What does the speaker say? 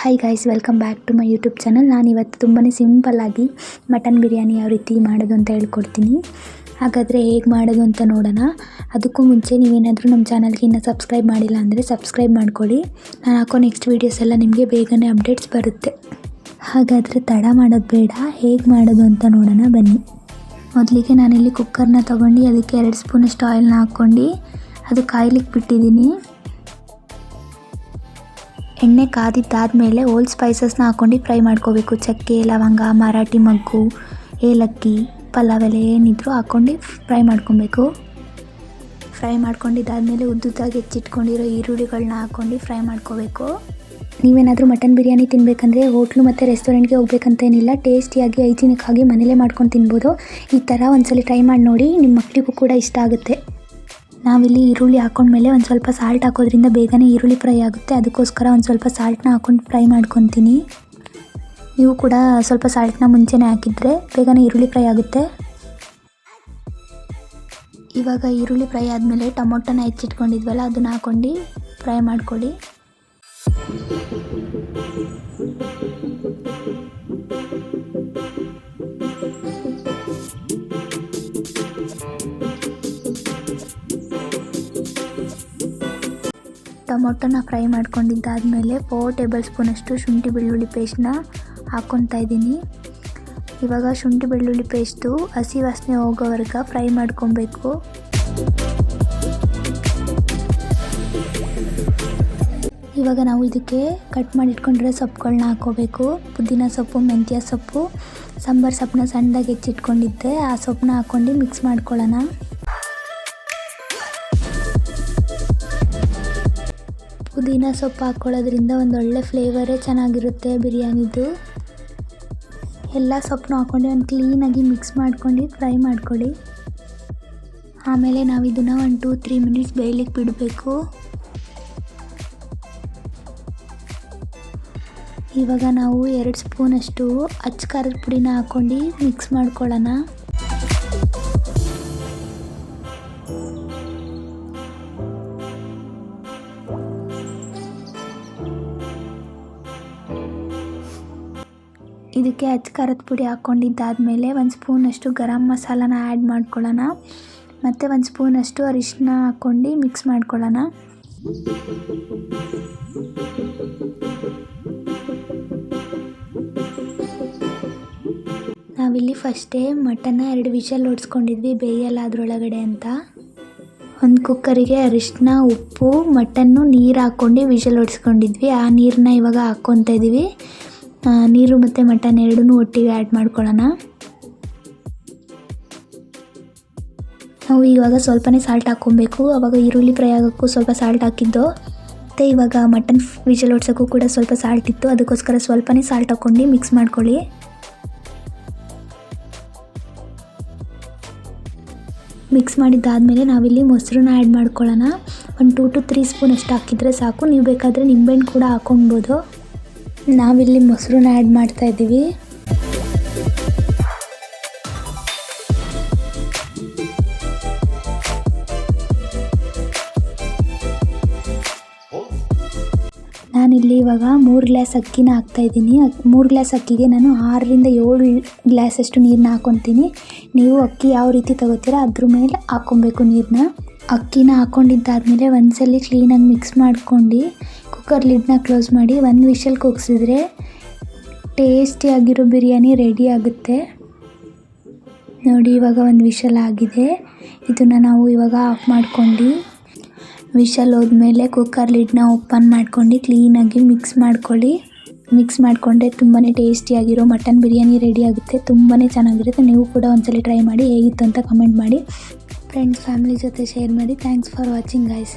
Hi guys welcome back to my YouTube channel ನಾನು ಇವತ್ತು ತುಂಬಾ ಸಿಂಪಲ್ಲಾಗಿ ಮಟನ್ ಬಿರಿಯಾನಿ ಯಾವ ರೀತಿ ಮಾಡೋದು ಅಂತ ಹೇಳ್ಕೊಡ್ತೀನಿ. ಹಾಗಾದರೆ ಹೇಗೆ ಮಾಡೋದು ಅಂತ ನೋಡೋಣ. ಅದಕ್ಕೂ ಮುಂಚೆ ನೀವೇನಾದರೂ ನಮ್ಮ ಚಾನಲ್ಗೆ ಇನ್ನೂ ಸಬ್ಸ್ಕ್ರೈಬ್ ಮಾಡಿಲ್ಲ ಅಂದರೆ ಸಬ್ಸ್ಕ್ರೈಬ್ ಮಾಡ್ಕೊಳ್ಳಿ. ನಾನು ಹಾಕೋ ನೆಕ್ಸ್ಟ್ ವೀಡಿಯೋಸ್ ಎಲ್ಲ ನಿಮಗೆ ಬೇಗನೆ ಅಪ್ಡೇಟ್ಸ್ ಬರುತ್ತೆ. ಹಾಗಾದರೆ ತಡ ಮಾಡೋದು ಬೇಡ, ಹೇಗೆ ಮಾಡೋದು ಅಂತ ನೋಡೋಣ ಬನ್ನಿ. ಮೊದಲಿಗೆ ನಾನಿಲ್ಲಿ ಕುಕ್ಕರ್ನ ತೊಗೊಂಡು ಅದಕ್ಕೆ ಎರಡು ಸ್ಪೂನಷ್ಟು ಆಯಿಲ್ನ ಹಾಕ್ಕೊಂಡು ಅದು ಕಾಯ್ಲಿಕ್ಕೆ ಬಿಟ್ಟಿದ್ದೀನಿ. ಎಣ್ಣೆ ಕಾದಿದ್ದಾದಮೇಲೆ ಓಲ್ಡ್ ಸ್ಪೈಸಸ್ನ ಹಾಕ್ಕೊಂಡು ಫ್ರೈ ಮಾಡ್ಕೋಬೇಕು. ಚಕ್ಕೆ, ಲವಂಗ, ಮರಾಠಿ ಮಗ್ಗು, ಏಲಕ್ಕಿ, ಪಲಾವ್ ಎಲೆ ಏನಿದ್ರು ಹಾಕ್ಕೊಂಡು ಫ್ರೈ ಮಾಡ್ಕೊಬೇಕು. ಫ್ರೈ ಮಾಡ್ಕೊಂಡಿದ್ದಾದಮೇಲೆ ಉದ್ದುದ್ದಾಗಿ ಹೆಚ್ಚಿಟ್ಕೊಂಡಿರೋ ಈರುಳ್ಳಿಗಳನ್ನ ಹಾಕ್ಕೊಂಡು ಫ್ರೈ ಮಾಡ್ಕೋಬೇಕು. ನೀವೇನಾದರೂ ಮಟನ್ ಬಿರಿಯಾನಿ ತಿನ್ನಬೇಕಂದ್ರೆ ಹೋಟ್ಲು ಮತ್ತು ರೆಸ್ಟೋರೆಂಟ್ಗೆ ಹೋಗ್ಬೇಕಂತೇನಿಲ್ಲ, ಟೇಸ್ಟಿಯಾಗಿ ಹೈಜಿನಿಕ್ ಆಗಿ ಮನೇಲೇ ಮಾಡ್ಕೊಂಡು ತಿನ್ಬೋದು. ಈ ಥರ ಒಂದ್ಸಲ ಟ್ರೈ ಮಾಡಿ ನೋಡಿ ನಿಮ್ಮ ಮಕ್ಕಳಿಗೂ ಕೂಡ ಇಷ್ಟ ಆಗುತ್ತೆ. ನಾವಿಲ್ಲಿ ಈರುಳ್ಳಿ ಹಾಕೊಂಡ್ಮೇಲೆ ಒಂದು ಸ್ವಲ್ಪ ಸಾಲ್ಟ್ ಹಾಕೋದ್ರಿಂದ ಬೇಗನೆ ಈರುಳ್ಳಿ ಫ್ರೈ ಆಗುತ್ತೆ. ಅದಕ್ಕೋಸ್ಕರ ಒಂದು ಸ್ವಲ್ಪ ಸಾಲ್ಟ್ನ ಹಾಕೊಂಡು ಫ್ರೈ ಮಾಡ್ಕೊತೀನಿ. ನೀವು ಕೂಡ ಸ್ವಲ್ಪ ಸಾಲ್ಟ್ನ ಮುಂಚೆನೇ ಹಾಕಿದರೆ ಬೇಗನೆ ಈರುಳ್ಳಿ ಫ್ರೈ ಆಗುತ್ತೆ. ಇವಾಗ ಈರುಳ್ಳಿ ಫ್ರೈ ಆದಮೇಲೆ ಟೊಮೊಟೊನ ಹೆಚ್ಚಿಟ್ಕೊಂಡಿದ್ವಲ್ಲ, ಅದನ್ನ ಹಾಕೊಂಡು ಫ್ರೈ ಮಾಡ್ಕೊಳ್ಳಿ. ಟೊಮೊಟೊನ ಫ್ರೈ ಮಾಡ್ಕೊಂಡಿದ್ದಾದಮೇಲೆ ಫೋರ್ ಟೇಬಲ್ ಸ್ಪೂನಷ್ಟು ಶುಂಠಿ ಬೆಳ್ಳುಳ್ಳಿ ಪೇಸ್ಟ್ನ ಹಾಕ್ಕೊತಾ ಇದ್ದೀನಿ. ಇವಾಗ ಶುಂಠಿ ಬೆಳ್ಳುಳ್ಳಿ ಪೇಸ್ಟು ಹಸಿ ವಾಸನೆ ಹೋಗೋವರೆಗೆ ಫ್ರೈ ಮಾಡ್ಕೊಬೇಕು. ಇವಾಗ ನಾವು ಇದಕ್ಕೆ ಕಟ್ ಮಾಡಿ ಇಟ್ಕೊಂಡಿರೋ ಸೊಪ್ಪುಗಳನ್ನ ಹಾಕೋಬೇಕು ಪುದೀನ ಸೊಪ್ಪು, ಮೆಂತ್ಯ ಸೊಪ್ಪು, ಸಾಂಬಾರು ಸೊಪ್ಪನ್ನ ಸಣ್ಣದಾಗಿ ಹೆಚ್ಚಿಟ್ಕೊಂಡಿದ್ದೆ. ಆ ಸೊಪ್ಪನ್ನ ಹಾಕ್ಕೊಂಡು ಮಿಕ್ಸ್ ಮಾಡ್ಕೊಳ್ಳೋಣ. ಪುದೀನ ಸೊಪ್ಪು ಹಾಕ್ಕೊಳ್ಳೋದ್ರಿಂದ ಒಂದೊಳ್ಳೆ ಫ್ಲೇವರೇ ಚೆನ್ನಾಗಿರುತ್ತೆ ಬಿರಿಯಾನಿದು. ಎಲ್ಲ ಸೊಪ್ಪನ್ನ ಹಾಕ್ಕೊಂಡು ಒಂದು ಕ್ಲೀನಾಗಿ ಮಿಕ್ಸ್ ಮಾಡ್ಕೊಂಡು ಫ್ರೈ ಮಾಡ್ಕೊಳ್ಳಿ. ಆಮೇಲೆ ನಾವು ಇದನ್ನು ಒಂದು ಟೂ ತ್ರೀ ಮಿನಿಟ್ಸ್ ಬೇಯಲಿಕ್ಕೆ ಬಿಡಬೇಕು. ಇವಾಗ ನಾವು ಎರಡು ಸ್ಪೂನಷ್ಟು ಅಚ್ಚ ಖಾರದ ಪುಡಿನ ಹಾಕ್ಕೊಂಡು ಮಿಕ್ಸ್ ಮಾಡ್ಕೊಳ್ಳೋಣ. ಇದಕ್ಕೆ ಅಚ್ಚ ಖಾರದ ಪುಡಿ ಹಾಕ್ಕೊಂಡಿದ್ದಾದಮೇಲೆ ಒಂದು ಸ್ಪೂನಷ್ಟು ಗರಂ ಮಸಾಲಾನ ಆ್ಯಡ್ ಮಾಡ್ಕೊಳ್ಳೋಣ. ಮತ್ತು ಒಂದು ಸ್ಪೂನಷ್ಟು ಅರಿಶಿನ ಹಾಕ್ಕೊಂಡು ಮಿಕ್ಸ್ ಮಾಡ್ಕೊಳ್ಳೋಣ. ನಾವಿಲ್ಲಿ ಫಸ್ಟೇ ಮಟನ್ನ ಎರಡು ವಿಷಲ್ ಓಡಿಸ್ಕೊಂಡಿದ್ವಿ ಬೇಯಲ್ಲ ಅದರೊಳಗಡೆ ಅಂತ. ಒಂದು ಕುಕ್ಕರಿಗೆ ಅರಿಶಿನ ಉಪ್ಪು, ಮಟನ್ನು ನೀರು ಹಾಕ್ಕೊಂಡು ವಿಷಲ್ ಹೊಡ್ಸ್ಕೊಂಡಿದ್ವಿ ಆ ನೀರನ್ನ ಇವಾಗ ಹಾಕ್ಕೊತಾ ಇದ್ದೀವಿ ನೀರು ಮತ್ತು ಮಟನ್ ಎರಡೂ ಒಟ್ಟಿಗೆ ಆ್ಯಡ್ ಮಾಡ್ಕೊಳ್ಳೋಣ. ನಾವು ಇವಾಗ ಸ್ವಲ್ಪನೇ ಸಾಲ್ಟ್ ಹಾಕ್ಕೊಬೇಕು. ಆವಾಗ ಈರುಳ್ಳಿ ಫ್ರೈ ಆಗೋಕ್ಕೂ ಸ್ವಲ್ಪ ಸಾಲ್ಟ್ ಹಾಕಿದ್ದು. ಮತ್ತು ಇವಾಗ ಮಟನ್ ವಿಷಲ್ ಹೊಡ್ಸೋಕ್ಕೂ ಕೂಡ ಸ್ವಲ್ಪ ಸಾಲ್ಟ್ ಇತ್ತು. ಅದಕ್ಕೋಸ್ಕರ ಸ್ವಲ್ಪನೇ ಸಾಲ್ಟ್ ಹಾಕ್ಕೊಂಡು ಮಿಕ್ಸ್ ಮಾಡ್ಕೊಳ್ಳಿ. ಮಿಕ್ಸ್ ಮಾಡಿದ್ದಾದಮೇಲೆ ನಾವಿಲ್ಲಿ ಮೊಸರನ್ನ ಆ್ಯಡ್ ಮಾಡ್ಕೊಳ್ಳೋಣ. ಒಂದು ಟೂ ಟು ತ್ರೀ ಸ್ಪೂನ್ ಅಷ್ಟು ಹಾಕಿದರೆ ಸಾಕು. ನೀವು ಬೇಕಾದರೆ ನಿಂಬೆಹಣ್ಣು ಕೂಡ ಹಾಕೊಳ್ಬೋದು ನಾವಿಲ್ಲಿ ಮೊಸರನ್ನ ಆ್ಯಡ್ ಮಾಡ್ತಾ ನಾನಿಲ್ಲಿ ಇವಾಗ ಮೂರು ಗ್ಲಾಸ್ ಅಕ್ಕಿನ ಹಾಕ್ತಾಯಿದ್ದೀನಿ ಮೂರು ಗ್ಲಾಸ್ ಅಕ್ಕಿಗೆ ನಾನು ಆರರಿಂದ ಏಳು ಗ್ಲಾಸಷ್ಟು ನೀರನ್ನ ಹಾಕ್ಕೊತೀನಿ ನೀವು ಅಕ್ಕಿ ಯಾವ ರೀತಿ ತಗೋತೀರ ಅದ್ರ ಮೇಲೆ ಹಾಕ್ಕೊಬೇಕು ನೀರನ್ನ ಅಕ್ಕಿನ ಹಾಕ್ಕೊಂಡಿದ್ದಾದಮೇಲೆ ಒಂದ್ಸಲಿ ಕ್ಲೀನಾಗಿ ಮಿಕ್ಸ್ ಮಾಡ್ಕೊಂಡು ಕುಕ್ಕರ್ ಲಿಡ್ನ ಕ್ಲೋಸ್ ಮಾಡಿ ಒಂದು ವಿಷಲ್ ಕೂಗಿಸಿದ್ರೆ ಟೇಸ್ಟಿಯಾಗಿರೋ ಬಿರಿಯಾನಿ ರೆಡಿ ಆಗುತ್ತೆ. ನೋಡಿ ಇವಾಗ ಒಂದು ವಿಷಲ್ ಆಗಿದೆ. ಇದನ್ನು ನಾವು ಇವಾಗ ಆಫ್ ಮಾಡ್ಕೊಂಡು ವಿಷಲ್ ಹೋದ್ಮೇಲೆ ಕುಕ್ಕರ್ ಲಿಡ್ನ ಓಪನ್ ಮಾಡ್ಕೊಂಡು ಕ್ಲೀನಾಗಿ ಮಿಕ್ಸ್ ಮಾಡ್ಕೊಳ್ಳಿ. ಮಿಕ್ಸ್ ಮಾಡಿಕೊಂಡ್ರೆ ತುಂಬಾ ಟೇಸ್ಟಿಯಾಗಿರೋ ಮಟನ್ ಬಿರಿಯಾನಿ ರೆಡಿ ಆಗುತ್ತೆ. ತುಂಬಾ ಚೆನ್ನಾಗಿರುತ್ತೆ. ನೀವು ಕೂಡ ಒಂದ್ಸಲ ಟ್ರೈ ಮಾಡಿ ಹೇಗಿತ್ತು ಅಂತ ಕಮೆಂಟ್ ಮಾಡಿ. ಫ್ರೆಂಡ್ಸ್ ಫ್ಯಾಮಿಲಿ ಜೊತೆ ಶೇರ್ ಮಾಡಿ. Thanks for watching guys